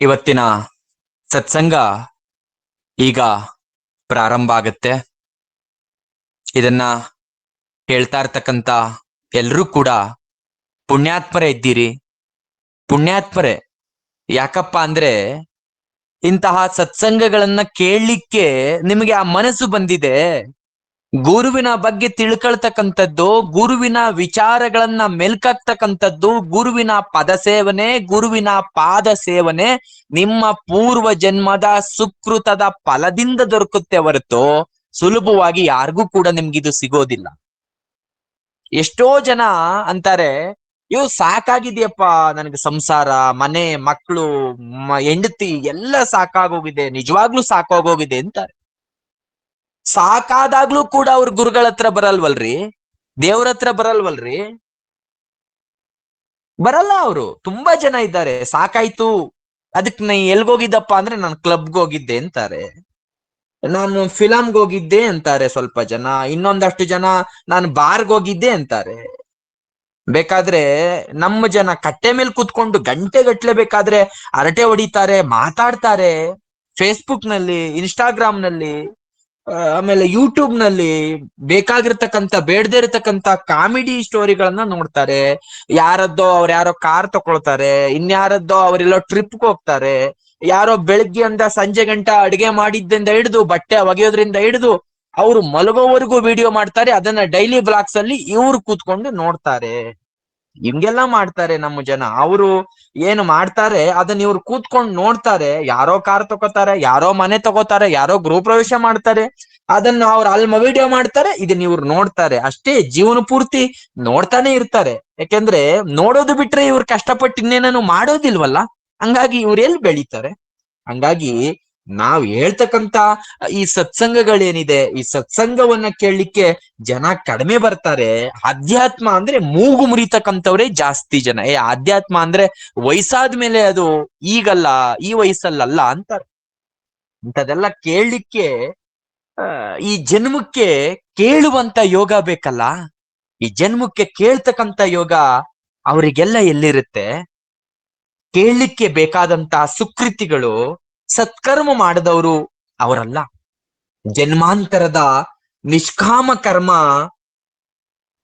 ಇವತ್ತಿನ ಸತ್ಸಂಗ ಈಗ ಪ್ರಾರಂಭ ಆಗುತ್ತೆ. ಇದನ್ನ ಹೇಳ್ತಾ ಇರ್ತಕ್ಕಂತ ಎಲ್ರೂ ಕೂಡ ಪುಣ್ಯಾತ್ಮರೇ ಇದ್ದೀರಿ. ಪುಣ್ಯಾತ್ಮರೆ. ಯಾಕಪ್ಪ ಅಂದ್ರೆ ಇಂತಹ ಸತ್ಸಂಗಗಳನ್ನ ಕೇಳಲಿಕ್ಕೆ ನಿಮಗೆ ಆ ಮನಸ್ಸು ಬಂದಿದೆ. ಗುರುವಿನ ಬಗ್ಗೆ ತಿಳ್ಕೊಳ್ತಕ್ಕಂಥದ್ದು, ಗುರುವಿನ ವಿಚಾರಗಳನ್ನ ಮೆಲ್ಕಾಕ್ತಕ್ಕಂಥದ್ದು ಗುರುವಿನ ಪದ ಸೇವನೆ, ಗುರುವಿನ ಪಾದ ಸೇವನೆ, ನಿಮ್ಮ ಪೂರ್ವ ಜನ್ಮದ ಸುಕೃತದ ಫಲದಿಂದ ದೊರಕುತ್ತೆ ಹೊರತು ಸುಲಭವಾಗಿ ಯಾರಿಗೂ ಕೂಡ ನಿಮ್ಗಿದು ಸಿಗೋದಿಲ್ಲ. ಎಷ್ಟೋ ಜನ ಅಂತಾರೆ ಇವು ಸಾಕಾಗಿದೆಯಪ್ಪ ನನಗೆ ಸಂಸಾರ, ಮನೆ ಮಕ್ಕಳು ಹೆಂಡತಿ ಎಲ್ಲ ಸಾಕಾಗೋಗಿದೆ, ನಿಜವಾಗ್ಲೂ ಸಾಕಾಗೋಗಿದೆ ಅಂತಾರೆ. ಸಾಕಾದಾಗ್ಲೂ ಕೂಡ ಅವ್ರ ಗುರುಗಳ ಹತ್ರ ಬರಲ್ವಲ್ರಿ? ದೇವ್ರ ಹತ್ರ ಬರಲ್ವಲ್ರಿ? ಬರಲ್ಲ ಅವರು. ತುಂಬಾ ಜನ ಇದ್ದಾರೆ. ಸಾಕಾಯ್ತು. ಅದಕ್ ನಾ ಎಲ್ಗೋಗಿದ್ದಪ್ಪ ಅಂದ್ರೆ ನಾನು ಕ್ಲಬ್ಗೆ ಹೋಗಿದ್ದೆ ಅಂತಾರೆ. ನಾನು ಫಿಲಮ್ಗೆ ಹೋಗಿದ್ದೆ ಅಂತಾರೆ ಸ್ವಲ್ಪ ಜನ. ಇನ್ನೊಂದಷ್ಟು ಜನ ನಾನು ಬಾರ್ಗ್ ಹೋಗಿದ್ದೆ ಅಂತಾರೆ. ಬೇಕಾದ್ರೆ ನಮ್ಮ ಜನ ಕಟ್ಟೆ ಮೇಲೆ ಕುತ್ಕೊಂಡು ಗಂಟೆ ಗಟ್ಲೆ ಬೇಕಾದ್ರೆ ಹರಟೆ ಹೊಡಿತಾರೆ, ಮಾತಾಡ್ತಾರೆ. ಫೇಸ್ಬುಕ್ನಲ್ಲಿ ಇನ್ಸ್ಟಾಗ್ರಾಮ್ನಲ್ಲಿ. ಆಮೇಲೆ ಯೂಟ್ಯೂಬ್ನಲ್ಲಿ ಬೇಕಾಗಿರ್ತಕ್ಕಂತ ಬೇಡದೇ ಇರತಕ್ಕಂತ ಕಾಮಿಡಿ ಸ್ಟೋರಿಗಳನ್ನ ನೋಡ್ತಾರೆ. ಯಾರದ್ದೋ ಅವ್ರ ಯಾರೋ ಕಾರ್ ತಕೊಳ್ತಾರೆ, ಇನ್ಯಾರದ್ದೋ ಅವರೆಲ್ಲೋ ಟ್ರಿಪ್ಗೆ ಹೋಗ್ತಾರೆ, ಯಾರೋ ಬೆಳಗ್ಗೆಯಿಂದ ಸಂಜೆ ಗಂಟ ಅಡಿಗೆ ಮಾಡಿದ್ದಿಂದ ಹಿಡಿದು, ಬಟ್ಟೆ ಒಗೆಯೋದ್ರಿಂದ ಹಿಡಿದು, ಅವ್ರು ಮಲಗೋವರೆಗೂ ವಿಡಿಯೋ ಮಾಡ್ತಾರೆ, ಅದನ್ನ ಡೈಲಿ ಬ್ಲಾಗ್ಸ್ ಅಲ್ಲಿ ಇವ್ರು ಕೂತ್ಕೊಂಡು ನೋಡ್ತಾರೆ. ಹಿಂಗೆಲ್ಲ ಮಾಡ್ತಾರೆ ನಮ್ಮ ಜನ. ಅವರು ಏನು ಮಾಡ್ತಾರೆ, ಅದನ್ನ ಇವ್ರು ಕೂತ್ಕೊಂಡು ನೋಡ್ತಾರೆ. ಯಾರೋ ಕಾರ್ ತಗೋತಾರೆ, ಯಾರೋ ಮನೆ ತಗೋತಾರೆ, ಯಾರೋ ಗೃಹ ಪ್ರವೇಶ ಮಾಡ್ತಾರೆ. ಅದನ್ನ ಅವ್ರು ಅಲ್ಮ ವಿಡಿಯೋ ಮಾಡ್ತಾರೆ, ಇದನ್ನ ಇವ್ರು ನೋಡ್ತಾರೆ. ಅಷ್ಟೇ ಜೀವನ ಪೂರ್ತಿ ನೋಡ್ತಾನೆ ಇರ್ತಾರೆ. ಯಾಕೆಂದ್ರೆ ನೋಡೋದು ಬಿಟ್ರೆ ಇವ್ರು ಕಷ್ಟಪಟ್ಟು ಇನ್ನೇನೂ ಮಾಡೋದಿಲ್ವಲ್ಲ? ಹಂಗಾಗಿ ಇವ್ರು ಎಲ್ಲಿ ಬೆಳೀತಾರೆ? ಹಂಗಾಗಿ ನಾವ್ ಹೇಳ್ತಕ್ಕಂತ ಈ ಸತ್ಸಂಗಗಳೇನಿದೆ, ಈ ಸತ್ಸಂಗವನ್ನ ಕೇಳಲಿಕ್ಕೆ ಜನ ಕಡಿಮೆ ಬರ್ತಾರೆ. ಅಧ್ಯಾತ್ಮ ಅಂದ್ರೆ ಮೂಗು ಮುರಿತಕ್ಕಂಥವ್ರೆ ಜಾಸ್ತಿ ಜನ. ಏ, ಅಧ್ಯಾತ್ಮ ಅಂದ್ರೆ ವಯಸ್ಸಾದ್ಮೇಲೆ ಅದು ಈಗಲ್ಲ, ಈ ವಯಸ್ಸಲ್ಲಲ್ಲ ಅಂತಾರೆ. ಇಂಥದೆಲ್ಲ ಕೇಳಲಿಕ್ಕೆ ಈ ಜನ್ಮಕ್ಕೆ ಕೇಳುವಂತ ಯೋಗ ಬೇಕಲ್ಲ? ಈ ಜನ್ಮಕ್ಕೆ ಕೇಳ್ತಕ್ಕಂತ ಯೋಗ ಅವರಿಗೆಲ್ಲ ಎಲ್ಲಿರುತ್ತೆ? ಕೇಳಲಿಕ್ಕೆ ಬೇಕಾದಂತ ಸುಕೃತಿಗಳು ಸತ್ಕರ್ಮ ಮಾಡದವರು ಅವರಲ್ಲ. ಜನ್ಮಾಂತರದ ನಿಷ್ಕಾಮ ಕರ್ಮ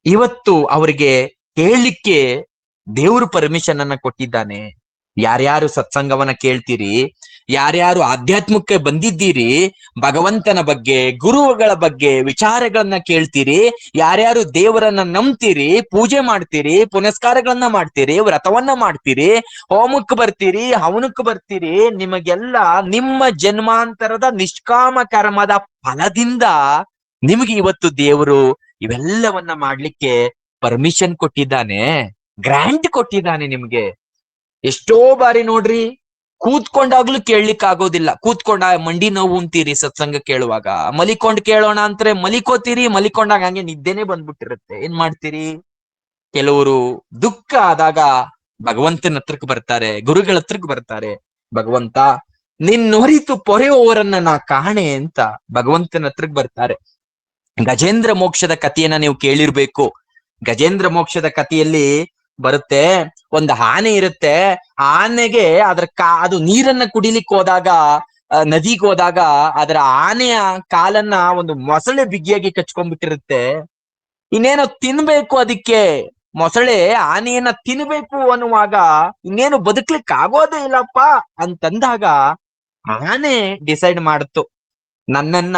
ಇವತ್ತು ಅವರಿಗೆ ಕೇಳಲಿಕ್ಕೆ ದೇವರು ಪರ್ಮಿಷನ್ ಅನ್ನ ಕೊಟ್ಟಿದ್ದಾನೆ. ಯಾರ್ಯಾರು ಸತ್ಸಂಗವನ್ನ ಕೇಳ್ತೀರಿ ಯಾರ್ಯಾರು ಆಧ್ಯಾತ್ಮಕ್ಕೆ ಬಂದಿದ್ದೀರಿ, ಭಗವಂತನ ಬಗ್ಗೆ, ಗುರುಗಳ ಬಗ್ಗೆ ವಿಚಾರಗಳನ್ನ ಕೇಳ್ತೀರಿ, ಯಾರ್ಯಾರು ದೇವರನ್ನ ನಂಬ್ತೀರಿ, ಪೂಜೆ ಮಾಡ್ತೀರಿ, ಪುನಸ್ಕಾರಗಳನ್ನ ಮಾಡ್ತೀರಿ, ವ್ರತವನ್ನ ಮಾಡ್ತೀರಿ, ಹೋಮಕ್ಕೆ ಬರ್ತೀರಿ, ಹವನಕ್ಕೆ ಬರ್ತೀರಿ, ನಿಮಗೆಲ್ಲ ನಿಮ್ಮ ಜನ್ಮಾಂತರದ ನಿಷ್ಕಾಮ ಕರ್ಮದ ಫಲದಿಂದ ನಿಮಗೆ ಇವತ್ತು ದೇವರು ಇವೆಲ್ಲವನ್ನ ಮಾಡ್ಲಿಕ್ಕೆ ಪರ್ಮಿಷನ್ ಕೊಟ್ಟಿದ್ದಾನೆ ಗ್ರಾಂಟ್ ಕೊಟ್ಟಿದ್ದಾನೆ ನಿಮ್ಗೆ. ಎಷ್ಟೋ ಬಾರಿ ನೋಡ್ರಿ ಕೂತ್ಕೊಂಡಾಗ್ಲೂ ಕೇಳಲಿಕ್ಕೆ ಆಗೋದಿಲ್ಲ ಕೂತ್ಕೊಂಡ ಮಂಡಿ ನೋವು ಅಂತೀರಿ ಸತ್ಸಂಗ ಕೇಳುವಾಗ. ಮಲಿಕೊಂಡ್ ಕೇಳೋಣ ಅಂದ್ರೆ ಮಲಿಕೋತೀರಿ, ಮಲಿಕೊಂಡಾಗ ಹಂಗೆ ನಿದ್ದೆನೆ ಬಂದ್ಬಿಟ್ಟಿರುತ್ತೆ. ಏನ್ ಮಾಡ್ತೀರಿ? ಕೆಲವರು ದುಃಖ ಆದಾಗ ಭಗವಂತನ ಹತ್ರಕ್ ಬರ್ತಾರೆ, ಗುರುಗಳ ಹತ್ರಕ್ ಬರ್ತಾರೆ. ಭಗವಂತ ನಿನ್ನೊರಿತು ಪೊರೆಯುವವರನ್ನ ನಾ ಕಾಣೆ ಅಂತ ಭಗವಂತನ ಹತ್ರಕ್ ಬರ್ತಾರೆ. ಗಜೇಂದ್ರ ಮೋಕ್ಷದ ಕಥೆಯನ್ನ ನೀವು ಕೇಳಿರ್ಬೇಕು. ಗಜೇಂದ್ರ ಮೋಕ್ಷದ ಕಥೆಯಲ್ಲಿ ಬರುತ್ತೆ, ಒಂದು ಆನೆ ಇರುತ್ತೆ, ಆನೆಗೆ ಅದ್ರ ಕಾ, ಅದು ನೀರನ್ನ ಕುಡಿಲಿಕ್ಕೆ ಹೋದಾಗ ನದಿಗೆ ಹೋದಾಗ ಅದರ ಆನೆಯ ಕಾಲನ್ನ ಒಂದು ಮೊಸಳೆ ಬಿಗಿಯಾಗಿ ಕಚ್ಕೊಂಡ್ಬಿಟ್ಟಿರುತ್ತೆ. ಇನ್ನೇನೋ ತಿನ್ಬೇಕು ಅದಕ್ಕೆ? ಮೊಸಳೆ ಆನೆಯನ್ನ ತಿನ್ಬೇಕು ಅನ್ನುವಾಗ ಇನ್ನೇನು ಬದುಕ್ಲಿಕ್ಕೆ ಆಗೋದೇ ಇಲ್ಲಪ್ಪ ಅಂತಂದಾಗ ಆನೆ ಡಿಸೈಡ್ ಮಾಡುತ್ತು. ನನ್ನನ್ನ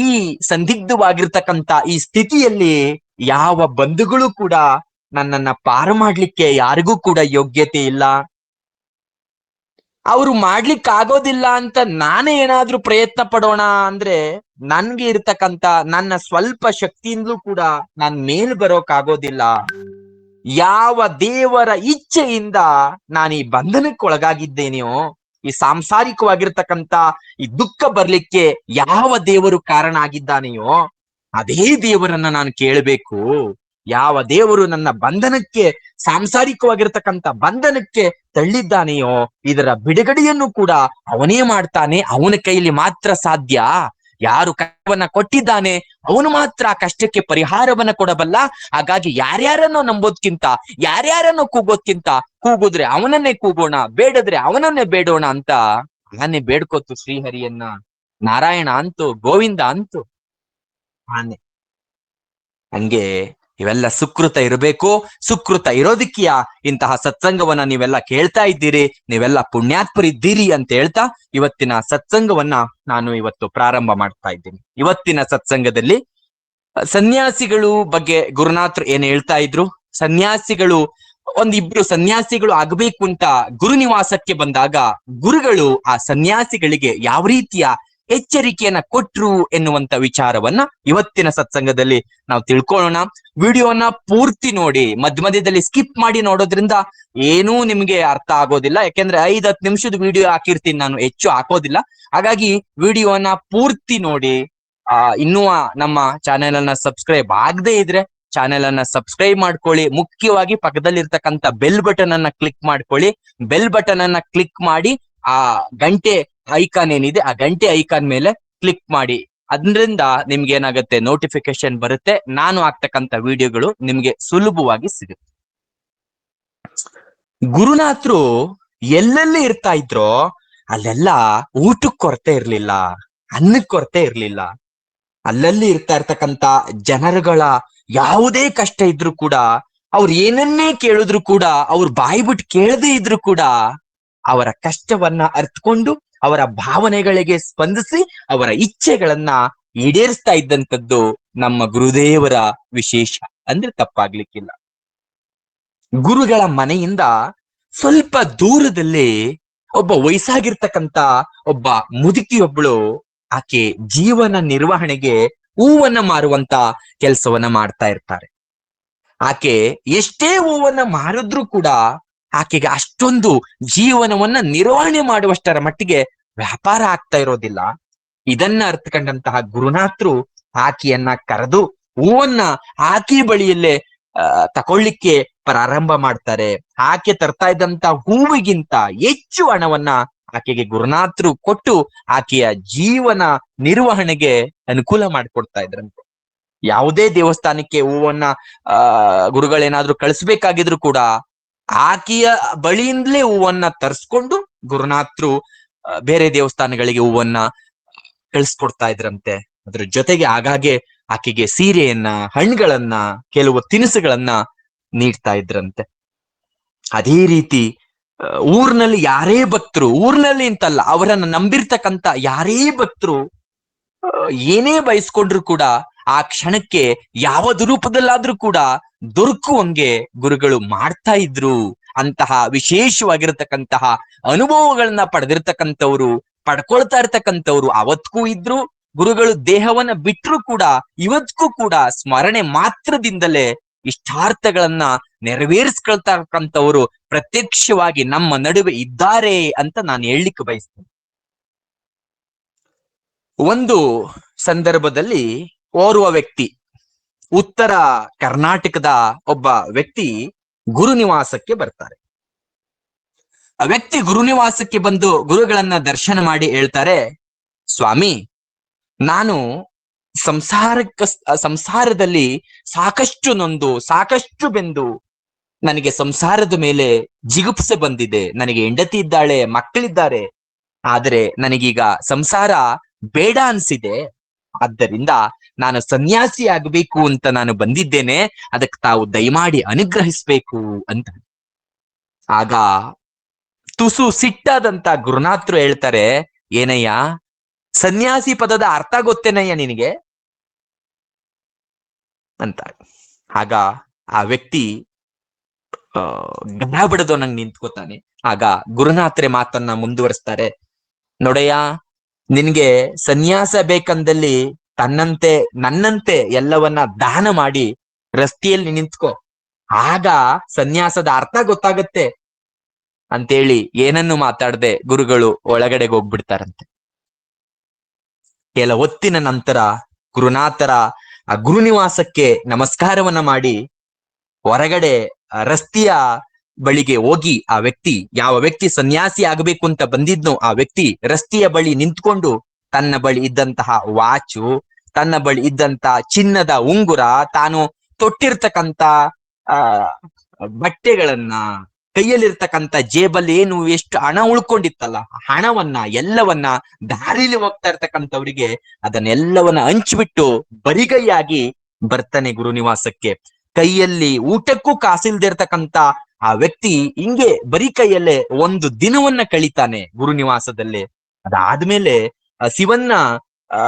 ಈ ಸಂದಿಗ್ಧವಾಗಿರ್ತಕ್ಕಂತ ಈ ಸ್ಥಿತಿಯಲ್ಲಿ ಯಾವ ಬಂಧುಗಳು ಕೂಡ ನನ್ನನ್ನ ಪಾರು ಮಾಡ್ಲಿಕ್ಕೆ ಯಾರಿಗೂ ಕೂಡ ಯೋಗ್ಯತೆ ಇಲ್ಲ. ಅವ್ರು ಮಾಡ್ಲಿಕ್ಕೆ ಆಗೋದಿಲ್ಲ ಅಂತ ನಾನೇ ಏನಾದ್ರೂ ಪ್ರಯತ್ನ ಪಡೋಣ ಅಂದ್ರೆ ನನ್ಗೆ ಇರ್ತಕ್ಕಂತ ನನ್ನ ಸ್ವಲ್ಪ ಶಕ್ತಿಯಿಂದಲೂ ಕೂಡ ನಾನ್ ಮೇಲ್ ಬರೋಕ್ ಆಗೋದಿಲ್ಲ ಯಾವ ದೇವರ ಇಚ್ಛೆಯಿಂದ ನಾನು ಈ ಬಂಧನಕ್ಕೆ ಒಳಗಾಗಿದ್ದೇನೆಯೋ, ಈ ಸಾಂಸಾರಿಕವಾಗಿರ್ತಕ್ಕಂತ ಈ ದುಃಖ ಬರ್ಲಿಕ್ಕೆ ಯಾವ ದೇವರು ಕಾರಣ ಆಗಿದ್ದಾನೆಯೋ, ಅದೇ ದೇವರನ್ನ ನಾನು ಕೇಳಬೇಕು. ಯಾವ ದೇವರು ನನ್ನ ಬಂಧನಕ್ಕೆ ಸಾಂಸಾರಿಕವಾಗಿರ್ತಕ್ಕಂಥ ಬಂಧನಕ್ಕೆ ತಳ್ಳಿದ್ದಾನೆಯೋ, ಇದರ ಬಿಡುಗಡೆಯನ್ನು ಕೂಡ ಅವನೇ ಮಾಡ್ತಾನೆ, ಅವನ ಕೈಲಿ ಮಾತ್ರ ಸಾಧ್ಯ. ಯಾರು ಕವನ್ನ ಕೊಟ್ಟಿದ್ದಾನೆ, ಅವನು ಮಾತ್ರ ಆ ಕಷ್ಟಕ್ಕೆ ಪರಿಹಾರವನ್ನ ಕೊಡಬಲ್ಲ. ಹಾಗಾಗಿ ಯಾರ್ಯಾರನ್ನೋ ನಂಬೋದ್ಕಿಂತ, ಯಾರ್ಯಾರನ್ನೋ ಕೂಗೋದ್ಕಿಂತ ಕೂಗುದ್ರೆ ಅವನನ್ನೇ ಕೂಗೋಣ, ಬೇಡದ್ರೆ ಅವನನ್ನೇ ಬೇಡೋಣ ಅಂತ ಆನೆ ಬೇಡ್ಕೊತು ಶ್ರೀಹರಿಯನ್ನ. ನಾರಾಯಣ ಅಂತು, ಗೋವಿಂದ ಅಂತು. ಆನೆ ಹಂಗೆ ಇವೆಲ್ಲ ಸುಕೃತ ಇರಬೇಕು. ಸುಕೃತ ಇರೋದಿಕ್ಕೀಯ ಇಂತಹ ಸತ್ಸಂಗವನ್ನ ನೀವೆಲ್ಲ ಕೇಳ್ತಾ ಇದ್ದೀರಿ. ನೀವೆಲ್ಲ ಪುಣ್ಯಾತ್ಮರಿದ್ದೀರಿ ಅಂತ ಹೇಳ್ತಾ ಇವತ್ತಿನ ಸತ್ಸಂಗವನ್ನ ನಾನು ಇವತ್ತು ಪ್ರಾರಂಭ ಮಾಡ್ತಾ ಇದ್ದೀನಿ. ಇವತ್ತಿನ ಸತ್ಸಂಗದಲ್ಲಿ ಸನ್ಯಾಸಿಗಳು ಬಗ್ಗೆ ಗುರುನಾಥರು ಏನ್ ಹೇಳ್ತಾ ಇದ್ರು? ಸನ್ಯಾಸಿಗಳು, ಒಂದಿಬ್ರು ಸನ್ಯಾಸಿಗಳು ಆಗಬೇಕು ಅಂತ ಗುರುನಿವಾಸಕ್ಕೆ ಬಂದಾಗ ಗುರುಗಳು ಆ ಸನ್ಯಾಸಿಗಳಿಗೆ ಯಾವ ರೀತಿಯ ಎಚ್ಚರಿಕೆಯನ್ನ ಕೊಟ್ರು ಎನ್ನುವಂತ ವಿಚಾರವನ್ನ ಇವತ್ತಿನ ಸತ್ಸಂಗದಲ್ಲಿ ನಾವು ತಿಳ್ಕೊಳ್ಳೋಣ. ವಿಡಿಯೋನ ಪೂರ್ತಿ ನೋಡಿ, ಮಧ್ಯ ಮಧ್ಯದಲ್ಲಿ ಸ್ಕಿಪ್ ಮಾಡಿ ನೋಡೋದ್ರಿಂದ ಏನೂ ನಿಮ್ಗೆ ಅರ್ಥ ಆಗೋದಿಲ್ಲ. ಯಾಕೆಂದ್ರೆ ಐದ್ ಹತ್ತು ನಿಮಿಷದ ವಿಡಿಯೋ ಹಾಕಿರ್ತೀನಿ ನಾನು, ಹೆಚ್ಚು ಹಾಕೋದಿಲ್ಲ. ಹಾಗಾಗಿ ವಿಡಿಯೋನ ಪೂರ್ತಿ ನೋಡಿ. ಆ, ಇನ್ನೂ ನಮ್ಮ ಚಾನೆಲ್ ಅನ್ನ ಸಬ್ಸ್ಕ್ರೈಬ್ ಆಗದೆ ಇದ್ರೆ ಚಾನೆಲ್ ಅನ್ನ ಸಬ್ಸ್ಕ್ರೈಬ್ ಮಾಡ್ಕೊಳ್ಳಿ. ಮುಖ್ಯವಾಗಿ ಪಕ್ಕದಲ್ಲಿ ಇರ್ತಕ್ಕಂಥ ಬೆಲ್ ಬಟನ್ ಅನ್ನ ಕ್ಲಿಕ್ ಮಾಡ್ಕೊಳ್ಳಿ. ಬೆಲ್ ಬಟನ್ ಅನ್ನ ಕ್ಲಿಕ್ ಮಾಡಿ ಆ ಗಂಟೆ ಐಕಾನ್ ಏನಿದೆ, ಆ ಗಂಟೆ ಐಕಾನ್ ಮೇಲೆ ಕ್ಲಿಕ್ ಮಾಡಿ. ಅದರಿಂದ ನಿಮ್ಗೆ ಏನಾಗುತ್ತೆ ನೋಟಿಫಿಕೇಶನ್ ಬರುತ್ತೆ. ನಾನು ಆಗ್ತಕ್ಕಂತ ವಿಡಿಯೋಗಳು ನಿಮ್ಗೆ ಸುಲಭವಾಗಿ ಸಿಗುತ್ತೆ. ಗುರುನಾಥ್ರು ಎಲ್ಲೆಲ್ಲಿ ಇರ್ತಾ ಇದ್ರೋ, ಅಲ್ಲೆಲ್ಲ ಊಟಕ್ ಕೊರತೆ ಇರ್ಲಿಲ್ಲ ಅನ್ನಕ್ ಕೊರತೆ ಇರ್ಲಿಲ್ಲ. ಅಲ್ಲಲ್ಲಿ ಇರ್ತಾ ಇರ್ತಕ್ಕಂತ ಜನರುಗಳ ಯಾವುದೇ ಕಷ್ಟ ಇದ್ರು ಕೂಡ, ಅವ್ರು ಏನನ್ನೇ ಕೇಳಿದ್ರು ಕೂಡ, ಅವ್ರು ಬಾಯಿ ಬಿಟ್ ಕೇಳದೇ ಇದ್ರು ಕೂಡ, ಅವರ ಕಷ್ಟವನ್ನ ಅರ್ಥಕೊಂಡು ಅವರ ಭಾವನೆಗಳಿಗೆ ಸ್ಪಂದಿಸಿ ಅವರ ಇಚ್ಛೆಗಳನ್ನ ಈಡೇರಿಸ್ತಾ ಇದ್ದಂಥದ್ದು ನಮ್ಮ ಗುರುದೇವರ ವಿಶೇಷ. ಅಂದ್ರೆ ತಪ್ಪಾಗ್ಲಿಕ್ಕಿಲ್ಲ. ಗುರುಗಳ ಮನೆಯಿಂದ ಸ್ವಲ್ಪ ದೂರದಲ್ಲಿ ಒಬ್ಬ ವಯಸ್ಸಾಗಿರ್ತಕ್ಕಂತ ಒಬ್ಬ ಮುದುಕಿಯೊಬ್ಬಳು ಆಕೆ ಜೀವನ ನಿರ್ವಹಣೆಗೆ ಹೂವನ್ನ ಮಾರುವಂತ ಕೆಲಸವನ್ನ ಮಾಡ್ತಾ ಇರ್ತಾರೆ. ಆಕೆ ಎಷ್ಟೇ ಹೂವನ್ನ ಮಾರಿದ್ರು ಕೂಡ ಆಕೆಗೆ ಅಷ್ಟೊಂದು ಜೀವನವನ್ನ ನಿರ್ವಹಣೆ ಮಾಡುವಷ್ಟರ ಮಟ್ಟಿಗೆ ವ್ಯಾಪಾರ ಆಗ್ತಾ ಇರೋದಿಲ್ಲ. ಇದನ್ನ ಅರ್ಥಕೊಂಡಂತಹ ಗುರುನಾಥರು ಆಕೆಯನ್ನ ಕರೆದು ಹೂವನ್ನ ಆಕೆ ಬಳಿಯಲ್ಲೇ ತಕೊಳ್ಳಿಕ್ಕೆ ಪ್ರಾರಂಭ ಮಾಡ್ತಾರೆ. ಆಕೆ ತರ್ತಾ ಇದ್ದಂತ ಹೂವಿಗಿಂತ ಹೆಚ್ಚು ಹಣವನ್ನ ಆಕೆಗೆ ಗುರುನಾಥರು ಕೊಟ್ಟು ಆಕೆಯ ಜೀವನ ನಿರ್ವಹಣೆಗೆ ಅನುಕೂಲ ಮಾಡಿಕೊಡ್ತಾ ಇದ್ರಂತೆ. ಯಾವುದೇ ದೇವಸ್ಥಾನಕ್ಕೆ ಹೂವನ್ನ, ಆ, ಗುರುಗಳೇನಾದ್ರೂ ಕಳಿಸ್ಬೇಕಾಗಿದ್ರು ಕೂಡ ಆಕೆಯ ಬಳಿಯಿಂದಲೇ ಹೂವನ್ನ ತರಿಸ್ಕೊಂಡು ಗುರುನಾಥ್ರು ಬೇರೆ ದೇವಸ್ಥಾನಗಳಿಗೆ ಹೂವನ್ನ ಕಳಿಸ್ಕೊಡ್ತಾ ಇದ್ರಂತೆ. ಅದ್ರ ಜೊತೆಗೆ ಆಗಾಗ್ಗೆ ಆಕೆಗೆ ಸೀರೆಯನ್ನ, ಹಣ್ಣುಗಳನ್ನ, ಕೆಲವು ತಿನಿಸುಗಳನ್ನ ನೀಡ್ತಾ ಇದ್ರಂತೆ. ಅದೇ ರೀತಿ ಊರ್ನಲ್ಲಿ ಯಾರೇ ಭಕ್ತರು, ಊರ್ನಲ್ಲಿ ಅಂತಲ್ಲ, ಅವರನ್ನ ನಂಬಿರ್ತಕ್ಕಂತ ಯಾರೇ ಭಕ್ತರು ಏನೇ ಬಯಸ್ಕೊಂಡ್ರು ಕೂಡ ಆ ಕ್ಷಣಕ್ಕೆ ಯಾವ ದುರೂಪದಲ್ಲಾದ್ರೂ ಕೂಡ ದೊರಕುವಂಗೆ ಗುರುಗಳು ಮಾಡ್ತಾ ಇದ್ರು ಅಂತಹ ವಿಶೇಷವಾಗಿರ್ತಕ್ಕಂತಹ ಅನುಭವಗಳನ್ನ ಪಡೆದಿರ್ತಕ್ಕಂಥವ್ರು, ಪಡ್ಕೊಳ್ತಾ ಇರ್ತಕ್ಕಂಥವ್ರು ಅವತ್ಗೂ ಇದ್ರು. ಗುರುಗಳು ದೇಹವನ್ನ ಬಿಟ್ಟರು ಕೂಡ ಇವತ್ಕೂ ಕೂಡ ಸ್ಮರಣೆ ಮಾತ್ರದಿಂದಲೇ ಇಷ್ಟಾರ್ಥಗಳನ್ನ ನೆರವೇರಿಸ್ಕೊಳ್ತಕ್ಕಂಥವ್ರು ಪ್ರತ್ಯಕ್ಷವಾಗಿ ನಮ್ಮ ನಡುವೆ ಇದ್ದಾರೆ ಅಂತ ನಾನು ಹೇಳಲಿಕ್ಕೆ ಬಯಸ್ತೇನೆ. ಒಂದು ಸಂದರ್ಭದಲ್ಲಿ ಓರ್ವ ವ್ಯಕ್ತಿ ಉತ್ತರ ಕರ್ನಾಟಕದ ಒಬ್ಬ ವ್ಯಕ್ತಿ ಗುರುನಿವಾಸಕ್ಕೆ ಬರ್ತಾರೆ. ಆ ವ್ಯಕ್ತಿ ಗುರುನಿವಾಸಕ್ಕೆ ಬಂದು ಗುರುಗಳನ್ನ ದರ್ಶನ ಮಾಡಿ ಹೇಳ್ತಾರೆ, ಸ್ವಾಮಿ, ನಾನು ಸಂಸಾರಕ್ಕ, ಸಂಸಾರದಲ್ಲಿ ಸಾಕಷ್ಟು ನೊಂದು, ಸಾಕಷ್ಟು ಬೆಂದು ನನಗೆ ಸಂಸಾರದ ಮೇಲೆ ಜಿಗುಪ್ಸೆ ಬಂದಿದೆ. ನನಗೆ ಹೆಂಡತಿ ಇದ್ದಾಳೆ, ಮಕ್ಕಳಿದ್ದಾರೆ. ಆದರೆ ನನಗೀಗ ಸಂಸಾರ ಬೇಡ ಅನ್ಸಿದೆ. ಆದ್ದರಿಂದ ನಾನು ಸನ್ಯಾಸಿ ಆಗ್ಬೇಕು ಅಂತ ನಾನು ಬಂದಿದ್ದೇನೆ, ಅದಕ್ಕೆ ತಾವು ದಯಮಾಡಿ ಅನುಗ್ರಹಿಸಬೇಕು ಅಂತ. ಆಗ ತುಸು ಸಿಟ್ಟಾದಂತ ಗುರುನಾಥರು ಹೇಳ್ತಾರೆ, ಏನಯ್ಯ, ಸನ್ಯಾಸಿ ಪದದ ಅರ್ಥ ಗೊತ್ತೇನಯ್ಯ ನಿನಗೆ? ಅಂತ ಆಗ ಆ ವ್ಯಕ್ತಿ ಬಿಡದು ಬಡದು ನಂಗೆ ನಿಂತ್ಕೋತಾನೆ. ಆಗ ಗುರುನಾಥ್ರೆ ಮಾತನ್ನ ಮುಂದುವರಿಸ್ತಾರೆ. ನೋಡಯ್ಯ, ನಿನ್ಗೆ ಸನ್ಯಾಸ ಬೇಕಂದಲ್ಲಿ ತನ್ನಂತೆ, ನನ್ನಂತೆ ಎಲ್ಲವನ್ನ ದಾನ ಮಾಡಿ ರಸ್ತೆಯಲ್ಲಿ ನಿಂತ್ಕೋ. ಆಗ ಸನ್ಯಾಸದ ಅರ್ಥ ಗೊತ್ತಾಗತ್ತೆ. ಅಂತೇಳಿ ಏನನ್ನು ಮಾತಾಡದೆ ಗುರುಗಳು ಒಳಗಡೆಗೆ ಹೋಗ್ಬಿಡ್ತಾರಂತೆ. ಕೆಲ ಹೊತ್ತಿನ ನಂತರ ಗುರುನಾಥರ ಆ ಗುರುನಿವಾಸಕ್ಕೆ ನಮಸ್ಕಾರವನ್ನ ಮಾಡಿ ಹೊರಗಡೆ ರಸ್ತೆಯ ಬಳಿಗೆ ಹೋಗಿ ಆ ವ್ಯಕ್ತಿ, ಯಾವ ವ್ಯಕ್ತಿ ಸನ್ಯಾಸಿ ಆಗಬೇಕು ಅಂತ ಬಂದಿದ್ನೋ ಆ ವ್ಯಕ್ತಿ ರಸ್ತೆಯ ಬಳಿ ನಿಂತ್ಕೊಂಡು ತನ್ನ ಬಳಿ ಇದ್ದಂತಹ ವಾಚು, ತನ್ನ ಬಳಿ ಇದ್ದಂತ ಚಿನ್ನದ ಉಂಗುರ, ತಾನು ತೊಟ್ಟಿರ್ತಕ್ಕಂಥ ಆ, ಬಟ್ಟೆಗಳನ್ನ, ಕೈಯಲ್ಲಿರ್ತಕ್ಕಂತ ಜೇಬಲ್ಲಿ ಏನು ಎಷ್ಟು ಹಣ ಉಳ್ಕೊಂಡಿತ್ತಲ್ಲ, ಹಣವನ್ನ, ಎಲ್ಲವನ್ನ ದಾರಿಲಿ ಹೋಗ್ತಾ ಇರ್ತಕ್ಕಂಥವ್ರಿಗೆ ಅದನ್ನೆಲ್ಲವನ್ನ ಹಂಚ್ಬಿಟ್ಟು ಬರಿಗೈಯಾಗಿ ಬರ್ತಾನೆ ಗುರುನಿವಾಸಕ್ಕೆ. ಕೈಯಲ್ಲಿ ಊಟಕ್ಕೂ ಕಾಸಿಲ್ದೇ ಇರ್ತಕ್ಕಂತ ಆ ವ್ಯಕ್ತಿ ಹಿಂಗೆ ಬರಿ ಕೈಯಲ್ಲೇ ಒಂದು ದಿನವನ್ನ ಕಳಿತಾನೆ ಗುರುನಿವಾಸದಲ್ಲಿ. ಅದಾದ್ಮೇಲೆ ಶಿವನ್ನ, ಆ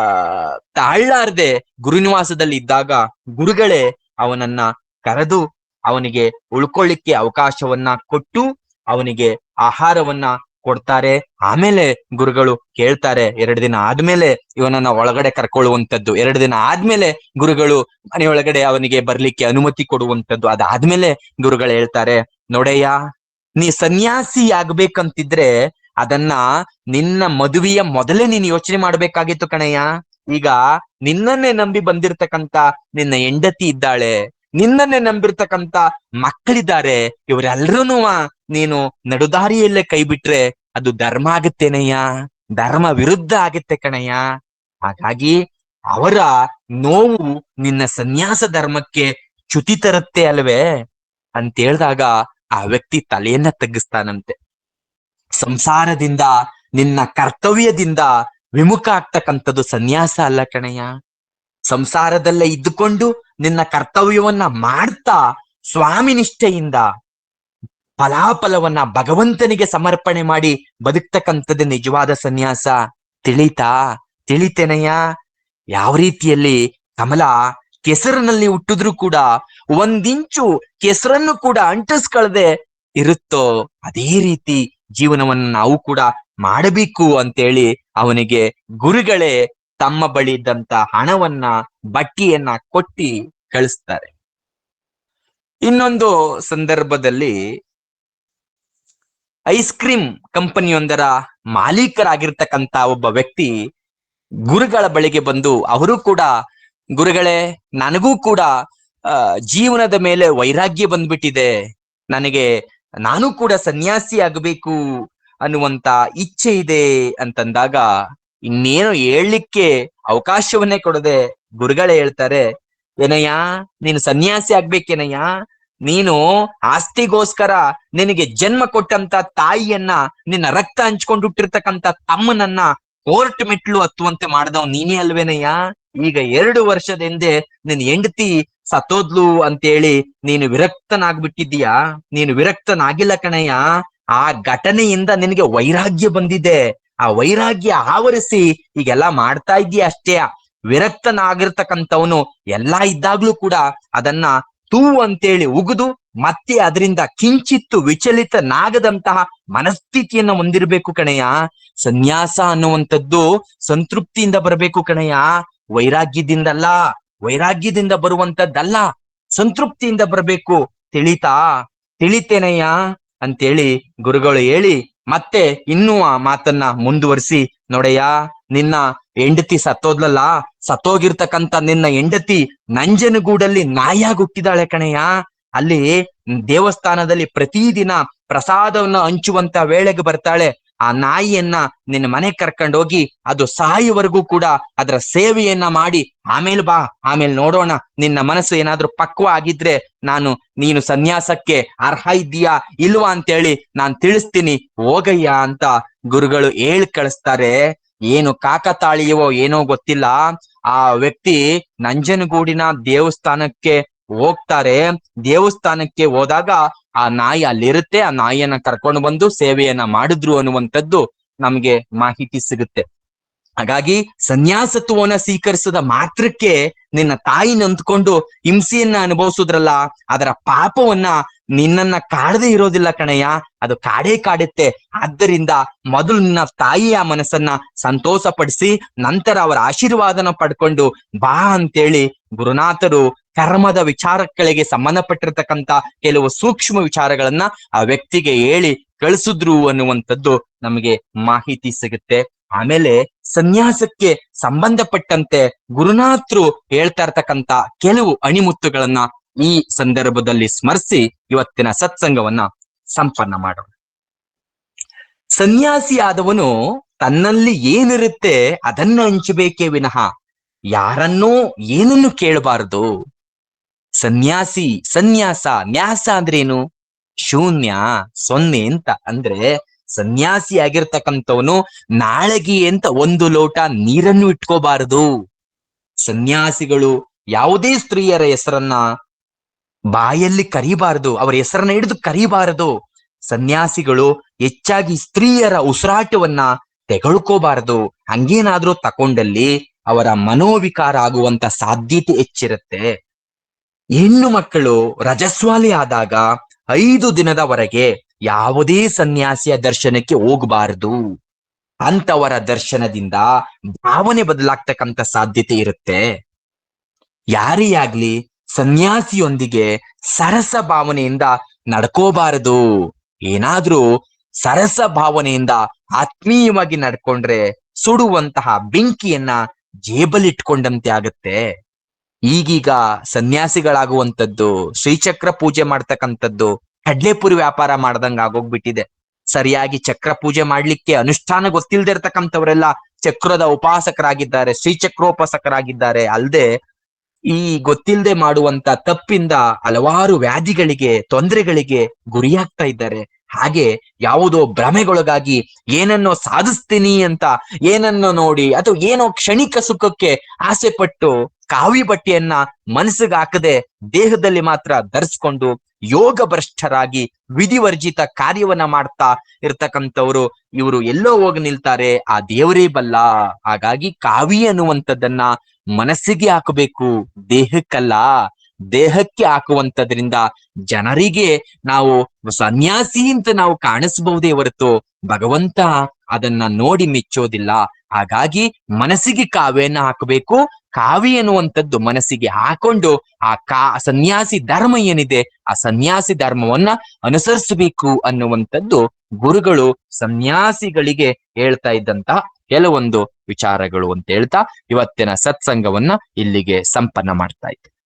ತಾಳ್ಲಾರ್ದೆ ಗುರುನಿವಾಸದಲ್ಲಿ ಇದ್ದಾಗ ಗುರುಗಳೇ ಅವನನ್ನ ಕರೆದು ಅವನಿಗೆ ಉಳ್ಕೊಳ್ಳಿಕ್ಕೆ ಅವಕಾಶವನ್ನ ಕೊಟ್ಟು ಅವನಿಗೆ ಆಹಾರವನ್ನ ಕೊಡ್ತಾರೆ. ಆಮೇಲೆ ಗುರುಗಳು ಕೇಳ್ತಾರೆ, ಎರಡು ದಿನ ಆದ್ಮೇಲೆ ಇವನನ್ನ ಒಳಗಡೆ ಕರ್ಕೊಳ್ಳುವಂತದ್ದು ಎರಡು ದಿನ ಆದ್ಮೇಲೆ ಗುರುಗಳು ಮನೆಯೊಳಗಡೆ ಅವನಿಗೆ ಬರ್ಲಿಕ್ಕೆ ಅನುಮತಿ ಕೊಡುವಂತದ್ದು ಅದಾದ್ಮೇಲೆ ಗುರುಗಳು ಹೇಳ್ತಾರೆ, ನೋಡಯ್ಯ, ನೀ ಸನ್ಯಾಸಿ ಆಗ್ಬೇಕಂತಿದ್ರೆ ಅದನ್ನ ನಿನ್ನ ಮದುವೆಯ ಮೊದಲೇ ನೀನ್ ಯೋಚನೆ ಮಾಡ್ಬೇಕಾಗಿತ್ತು ಕಣಯ್ಯ. ಈಗ ನಿನ್ನನ್ನೇ ನಂಬಿ ಬಂದಿರ್ತಕ್ಕಂತ ನಿನ್ನ ಹೆಂಡತಿ ಇದ್ದಾಳೆ, ನಿನ್ನನ್ನೇ ನಂಬಿರ್ತಕ್ಕಂತ ಮಕ್ಕಳಿದ್ದಾರೆ ಇವರೆಲ್ಲರೂ ನೀನು ನಡುದಾರಿಯಲ್ಲೇ ಕೈ ಬಿಟ್ರೆ ಅದು ಧರ್ಮ ಆಗುತ್ತೇನಯ್ಯ? ಧರ್ಮ ವಿರುದ್ಧ ಆಗುತ್ತೆ ಕಣಯ್ಯ. ಹಾಗಾಗಿ ಅವರ ನೋವು ನಿನ್ನ ಸನ್ಯಾಸ ಧರ್ಮಕ್ಕೆ ಚ್ಯುತಿ ತರುತ್ತೆ ಅಲ್ವೇ? ಅಂತ ಹೇಳಿದಾಗ ಆ ವ್ಯಕ್ತಿ ತಲೆಯನ್ನ ತಗ್ಗಿಸ್ತಾನಂತೆ. ಸಂಸಾರದಿಂದ, ನಿನ್ನ ಕರ್ತವ್ಯದಿಂದ ವಿಮುಖ ಆಗ್ತಕ್ಕಂಥದ್ದು ಸನ್ಯಾಸ ಅಲ್ಲ ಕಣಯ್ಯ. ಸಂಸಾರದಲ್ಲೇ ಇದ್ದುಕೊಂಡು ನಿನ್ನ ಕರ್ತವ್ಯವನ್ನ ಮಾಡ್ತಾ ಸ್ವಾಮಿ ನಿಷ್ಠೆಯಿಂದ ಫಲಾಫಲವನ್ನ ಭಗವಂತನಿಗೆ ಸಮರ್ಪಣೆ ಮಾಡಿ ಬದುಕ್ತಕ್ಕಂಥದ್ದು ನಿಜವಾದ ಸನ್ಯಾಸ. ತಿಳಿತಾ? ತಿಳಿತೇನಯ್ಯ? ಯಾವ ರೀತಿಯಲ್ಲಿ ಕಮಲ ಕೆಸರಿನಲ್ಲಿ ಹುಟ್ಟಿದ್ರು ಕೂಡ ಒಂದಿಂಚು ಕೆಸರನ್ನು ಕೂಡ ಅಂಟಿಸ್ಕೊಳ್ದೆ ಇರುತ್ತೋ, ಅದೇ ರೀತಿ ಜೀವನವನ್ನು ನಾವು ಕೂಡ ಮಾಡಬೇಕು ಅಂತೇಳಿ ಅವನಿಗೆ ಗುರುಗಳೇ ತಮ್ಮ ಬಳಿ ಇದ್ದಂತ ಹಣವನ್ನ ಬಟ್ಟಿಯನ್ನ ಕೊಟ್ಟಿ ಕಳಿಸ್ತಾರೆ. ಇನ್ನೊಂದು ಸಂದರ್ಭದಲ್ಲಿ ಐಸ್ ಕ್ರೀಮ್ ಕಂಪನಿಯೊಂದರ ಮಾಲೀಕರಾಗಿರ್ತಕ್ಕಂತ ಒಬ್ಬ ವ್ಯಕ್ತಿ ಗುರುಗಳ ಬಳಿಗೆ ಬಂದು ಅವರು ಕೂಡ, ಗುರುಗಳೇ, ನನಗೂ ಕೂಡ ಜೀವನದ ಮೇಲೆ ವೈರಾಗ್ಯ ಬಂದ್ಬಿಟ್ಟಿದೆ. ನನಗೆ ನಾನು ಕೂಡ ಸನ್ಯಾಸಿ ಆಗಬೇಕು ಅನ್ನುವಂತ ಇಚ್ಛೆ ಇದೆ ಅಂತಂದಾಗ ಇನ್ನೇನು ಹೇಳಲಿಕ್ಕೆ ಅವಕಾಶವನ್ನೇ ಕೊಡದೆ ಗುರುಗಳೇ ಹೇಳ್ತಾರೆ, ಏನಯ್ಯ, ನೀನು ಸನ್ಯಾಸಿ ಆಗ್ಬೇಕೇನಯ್ಯ? ನೀನು ಆಸ್ತಿಗೋಸ್ಕರ ನಿನಗೆ ಜನ್ಮ ಕೊಟ್ಟಂತ ತಾಯಿಯನ್ನ, ನಿನ್ನ ರಕ್ತ ಹಂಚ್ಕೊಂಡು ಹುಟ್ಟಿರ್ತಕ್ಕಂತ ತಮ್ಮನನ್ನ ಕೋರ್ಟ್ ಮೆಟ್ಲು ಹತ್ತುವಂತೆ ಮಾಡ್ದವ್ ನೀನೇ ಅಲ್ವೇನಯ್ಯ? ಈಗ ಎರಡು ವರ್ಷದ ಹಿಂದೆ ನಿನ್ ಹೆಂಡತಿ ಸತ್ತೋದ್ಲು ಅಂತೇಳಿ, ನೀನು ವಿರಕ್ತನಾಗ್ಬಿಟ್ಟಿದ್ದೀಯಾ? ನೀನು ವಿರಕ್ತನಾಗಿಲ್ಲ ಕಣಯ್ಯ. ಆ ಘಟನೆಯಿಂದ ನಿನಗೆ ವೈರಾಗ್ಯ ಬಂದಿದೆ. ಆ ವೈರಾಗ್ಯ ಆವರಿಸಿ ಈಗೆಲ್ಲಾ ಮಾಡ್ತಾ ಇದೀಯ ಅಷ್ಟೇ. ವಿರಕ್ತನಾಗಿರ್ತಕ್ಕಂಥವನು ಎಲ್ಲಾ ಇದ್ದಾಗ್ಲೂ ಕೂಡ ಅದನ್ನ ತೂ ಅಂತೇಳಿ ಉಗಿದು, ಮತ್ತೆ ಅದರಿಂದ ಕಿಂಚಿತ್ತು ವಿಚಲಿತನಾಗದಂತಹ ಮನಸ್ಥಿತಿಯನ್ನು ಹೊಂದಿರಬೇಕು ಕಣಯ್ಯ. ಸನ್ಯಾಸ ಅನ್ನುವಂಥದ್ದು ಸಂತೃಪ್ತಿಯಿಂದ ಬರಬೇಕು ಕಣಯ್ಯ. ವೈರಾಗ್ಯದಿಂದಲ್ಲ ವೈರಾಗ್ಯದಿಂದ ಬರುವಂತದ್ದಲ್ಲ, ಸಂತೃಪ್ತಿಯಿಂದ ಬರಬೇಕು. ತಿಳಿತಾ? ತಿಳಿತೇನಯ್ಯ? ಅಂತೇಳಿ ಗುರುಗಳು ಹೇಳಿ ಮತ್ತೆ ಇನ್ನೂ ಆ ಮಾತನ್ನ ಮುಂದುವರಿಸಿ, ನೋಡಯ್ಯ, ನಿನ್ನ ಹೆಂಡತಿ ಸತ್ತೋದ್ಲಲ್ಲ ಸತ್ತೋಗಿರ್ತಕ್ಕಂತ ನಿನ್ನ ಹೆಂಡತಿ ನಂಜನಗೂಡಲ್ಲಿ ನಾಯಾಗಿ ಹುಟ್ಟಿದಾಳೆ ಕಣಯ್ಯ. ಅಲ್ಲಿ ದೇವಸ್ಥಾನದಲ್ಲಿ ಪ್ರತಿದಿನ ಪ್ರಸಾದವನ್ನ ಹಂಚುವಂತ ವೇಳೆಗೆ ಬರ್ತಾಳೆ. ಆ ನಾಯಿಯನ್ನ ನಿನ್ನ ಮನೆ ಕರ್ಕೊಂಡೋಗಿ ಅದು ಸಾಯುವವರೆಗೂ ಕೂಡ ಅದರ ಸೇವೆಯನ್ನ ಮಾಡಿ, ಆಮೇಲೆ ಬಾ, ಆಮೇಲೆ ನೋಡೋಣ, ನಿನ್ನ ಮನಸ್ಸು ಏನಾದ್ರೂ ಪಕ್ವ ಆಗಿದ್ರೆ ನಾನು, ನೀನು ಸನ್ಯಾಸಕ್ಕೆ ಅರ್ಹ ಇದ್ದೀಯಾ, ಇಲ್ವಾ ಅಂತೇಳಿ ನಾನ್ ತಿಳಿಸ್ತೀನಿ. ಹೋಗಯ್ಯ ಅಂತ ಗುರುಗಳು ಹೇಳಿ ಕಳಿಸ್ತಾರೆ. ಏನು ಕಾಕತಾಳಿಯವೋ ಏನೋ ಗೊತ್ತಿಲ್ಲ. ಆ ವ್ಯಕ್ತಿ ನಂಜನಗೂಡಿನ ದೇವಸ್ಥಾನಕ್ಕೆ ಹೋಗ್ತಾರೆ, ದೇವಸ್ಥಾನಕ್ಕೆ ಹೋದಾಗ ಆ ನಾಯಿ ಅಲ್ಲಿರುತ್ತೆ, ಆ ನಾಯಿಯನ್ನ ಕರ್ಕೊಂಡು ಬಂದು ಸೇವೆಯನ್ನ ಮಾಡಿದ್ರು ಅನ್ನುವಂಥದ್ದು ನಮ್ಗೆ ಮಾಹಿತಿ ಸಿಗುತ್ತೆ. ಹಾಗಾಗಿ ಸನ್ಯಾಸತ್ವವನ್ನ ಸ್ವೀಕರಿಸದ ಮಾತ್ರಕ್ಕೆ ನಿನ್ನ ತಾಯಿ ನಂದ್ಕೊಂಡು ಹಿಂಸೆಯನ್ನ ಅನುಭವಿಸೋದ್ರಲ್ಲ, ಅದರ ಪಾಪವನ್ನ ನಿನ್ನನ್ನ ಕಾಡದೆ ಇರೋದಿಲ್ಲ ಕಣಯ್ಯ, ಅದು ಕಾಡೇ ಕಾಡುತ್ತೆ. ಆದ್ದರಿಂದ ಮೊದಲು ನಿನ್ನ ತಾಯಿಯ ಮನಸ್ಸನ್ನ ಸಂತೋಷ ಪಡಿಸಿ ನಂತರ ಅವರ ಆಶೀರ್ವಾದನ ಪಡ್ಕೊಂಡು ಬಾ ಅಂತೇಳಿ ಗುರುನಾಥರು ಕರ್ಮದ ವಿಚಾರಗಳಿಗೆ ಸಂಬಂಧಪಟ್ಟಿರ್ತಕ್ಕಂತ ಕೆಲವು ಸೂಕ್ಷ್ಮ ವಿಚಾರಗಳನ್ನ ಆ ವ್ಯಕ್ತಿಗೆ ಹೇಳಿ ಕಳಿಸಿದ್ರು ಅನ್ನುವಂಥದ್ದು ನಮಗೆ ಮಾಹಿತಿ ಸಿಗುತ್ತೆ. ಆಮೇಲೆ ಸನ್ಯಾಸಕ್ಕೆ ಸಂಬಂಧಪಟ್ಟಂತೆ ಗುರುನಾಥರು ಹೇಳ್ತಾ ಇರ್ತಕ್ಕಂತ ಕೆಲವು ಅಣಿಮುತ್ತುಗಳನ್ನ ಈ ಸಂದರ್ಭದಲ್ಲಿ ಸ್ಮರಿಸಿ ಇವತ್ತಿನ ಸತ್ಸಂಗವನ್ನ ಸಂಪನ್ನ ಮಾಡೋಣ. ಸನ್ಯಾಸಿ ಆದವನು ತನ್ನಲ್ಲಿ ಏನಿರುತ್ತೆ ಅದನ್ನು ಹಂಚಬೇಕೇ ವಿನಃ ಯಾರನ್ನೂ ಏನನ್ನು ಕೇಳಬಾರದು. ಸನ್ಯಾಸಿ, ಸನ್ಯಾಸ. ನ್ಯಾಸ ಅಂದ್ರೇನು? ಶೂನ್ಯ, ಸೊನ್ನೆ ಅಂತ. ಅಂದ್ರೆ ಸನ್ಯಾಸಿ ಆಗಿರ್ತಕ್ಕಂಥವನು ನಾಳಗಿ ಅಂತ ಒಂದು ಲೋಟ ನೀರನ್ನು ಇಟ್ಕೋಬಾರದು. ಸನ್ಯಾಸಿಗಳು ಯಾವುದೇ ಸ್ತ್ರೀಯರ ಹೆಸರನ್ನ ಬಾಯಲ್ಲಿ ಕರಿಬಾರದು. ಅವರ ಹೆಸರನ್ನ ಹಿಡಿದು ಕರಿಬಾರದು. ಸನ್ಯಾಸಿಗಳು ಹೆಚ್ಚಾಗಿ ಸ್ತ್ರೀಯರ ಉಸಿರಾಟವನ್ನ ತೆಗಳ್ಕೋಬಾರದು. ಹಂಗೇನಾದ್ರೂ ತಕೊಂಡಲ್ಲಿ ಅವರ ಮನೋವಿಕಾರ ಆಗುವಂತ ಸಾಧ್ಯತೆ ಹೆಚ್ಚಿರುತ್ತೆ. ಹೆಣ್ಣು ಮಕ್ಕಳು ರಜಸ್ವಾಲಿ ಆದಾಗ ಐದು ದಿನದವರೆಗೆ ಯಾವುದೇ ಸನ್ಯಾಸಿಯ ದರ್ಶನಕ್ಕೆ ಹೋಗಬಾರದು. ಅಂತವರ ದರ್ಶನದಿಂದ ಭಾವನೆ ಬದಲಾಗ್ತಕ್ಕಂತ ಸಾಧ್ಯತೆ ಇರುತ್ತೆ. ಯಾರೇ ಆಗ್ಲಿ ಸನ್ಯಾಸಿಯೊಂದಿಗೆ ಸರಸ ಭಾವನೆಯಿಂದ ನಡ್ಕೋಬಾರದು. ಏನಾದ್ರೂ ಸರಸ ಭಾವನೆಯಿಂದ ಆತ್ಮೀಯವಾಗಿ ನಡ್ಕೊಂಡ್ರೆ ಸುಡುವಂತಹ ಬೆಂಕಿಯನ್ನ ಜೇಬಲಿಟ್ಕೊಂಡಂತೆ ಆಗುತ್ತೆ. ಈಗೀಗ ಸನ್ಯಾಸಿಗಳಾಗುವಂತದ್ದು ಶ್ರೀಚಕ್ರ ಪೂಜೆ ಮಾಡ್ತಕ್ಕಂಥದ್ದು, ಕಡ್ಲೆಪುರಿ ವ್ಯಾಪಾರ ಮಾಡ್ದಂಗ ಆಗೋಗ್ಬಿಟ್ಟಿದೆ. ಸರಿಯಾಗಿ ಚಕ್ರ ಪೂಜೆ ಮಾಡ್ಲಿಕ್ಕೆ ಅನುಷ್ಠಾನ ಗೊತ್ತಿಲ್ಲದೆ ಇರ್ತಕ್ಕಂಥವರೆಲ್ಲ ಚಕ್ರದ ಉಪಾಸಕರಾಗಿದ್ದಾರೆ, ಶ್ರೀಚಕ್ರೋಪಾಸಕರಾಗಿದ್ದಾರೆ. ಅಲ್ದೆ ಈ ಗೊತ್ತಿಲ್ಲದೆ ಮಾಡುವಂತ ತಪ್ಪಿಂದ ಹಲವಾರು ವ್ಯಾಧಿಗಳಿಗೆ, ತೊಂದರೆಗಳಿಗೆ ಗುರಿಯಾಗ್ತಾ ಇದ್ದಾರೆ. ಹಾಗೆ ಯಾವುದೋ ಭ್ರಮೆಗೊಳಗಾಗಿ ಏನನ್ನೋ ಸಾಧಿಸ್ತೀನಿ ಅಂತ ಏನನ್ನೋ ನೋಡಿ ಅಥವಾ ಏನೋ ಕ್ಷಣಿಕ ಸುಖಕ್ಕೆ ಆಸೆ ಪಟ್ಟು ಕಾವಿ ಬಟ್ಟೆಯನ್ನ ಮನಸ್ಸಿಗೆ ಹಾಕದೆ ದೇಹದಲ್ಲಿ ಮಾತ್ರ ಧರಿಸ್ಕೊಂಡು ಯೋಗ ಭ್ರಷ್ಟರಾಗಿ ವಿಧಿವರ್ಜಿತ ಕಾರ್ಯವನ್ನ ಮಾಡ್ತಾ ಇರ್ತಕ್ಕಂಥವ್ರು ಇವರು ಎಲ್ಲೋ ಹೋಗಿ ನಿಲ್ತಾರೆ. ಆ ದೇವರೇ ಬಲ್ಲ. ಹಾಗಾಗಿ ಕಾವಿ ಅನ್ನುವಂಥದ್ದನ್ನ ಮನಸ್ಸಿಗೆ ಹಾಕಬೇಕು. ದೇಹಕ್ಕಲ್ಲ. ದೇಹಕ್ಕೆ ಹಾಕುವಂತದ್ರಿಂದ ಜನರಿಗೆ ನಾವು ಸನ್ಯಾಸಿ ಅಂತ ನಾವು ಕಾಣಿಸಬಹುದೇ ಹೊರತು ಭಗವಂತ ಅದನ್ನ ನೋಡಿ ಮೆಚ್ಚೋದಿಲ್ಲ. ಹಾಗಾಗಿ ಮನಸ್ಸಿಗೆ ಕಾವ್ಯನ ಹಾಕಬೇಕು. ಕಾವ್ಯ ಅನ್ನುವಂಥದ್ದು ಮನಸ್ಸಿಗೆ ಹಾಕೊಂಡು ಆ ಕಾ ಸನ್ಯಾಸಿ ಧರ್ಮ ಏನಿದೆ ಆ ಸನ್ಯಾಸಿ ಧರ್ಮವನ್ನ ಅನುಸರಿಸಬೇಕು ಅನ್ನುವಂಥದ್ದು ಗುರುಗಳು ಸನ್ಯಾಸಿಗಳಿಗೆ ಹೇಳ್ತಾ ಇದ್ದಂತ ಕೆಲವೊಂದು ವಿಚಾರಗಳು ಅಂತ ಹೇಳ್ತಾ ಇವತ್ತಿನ ಸತ್ಸಂಗವನ್ನ ಇಲ್ಲಿಗೆ ಸಂಪನ್ನ ಮಾಡ್ತಾ ಇದ್ದೆ.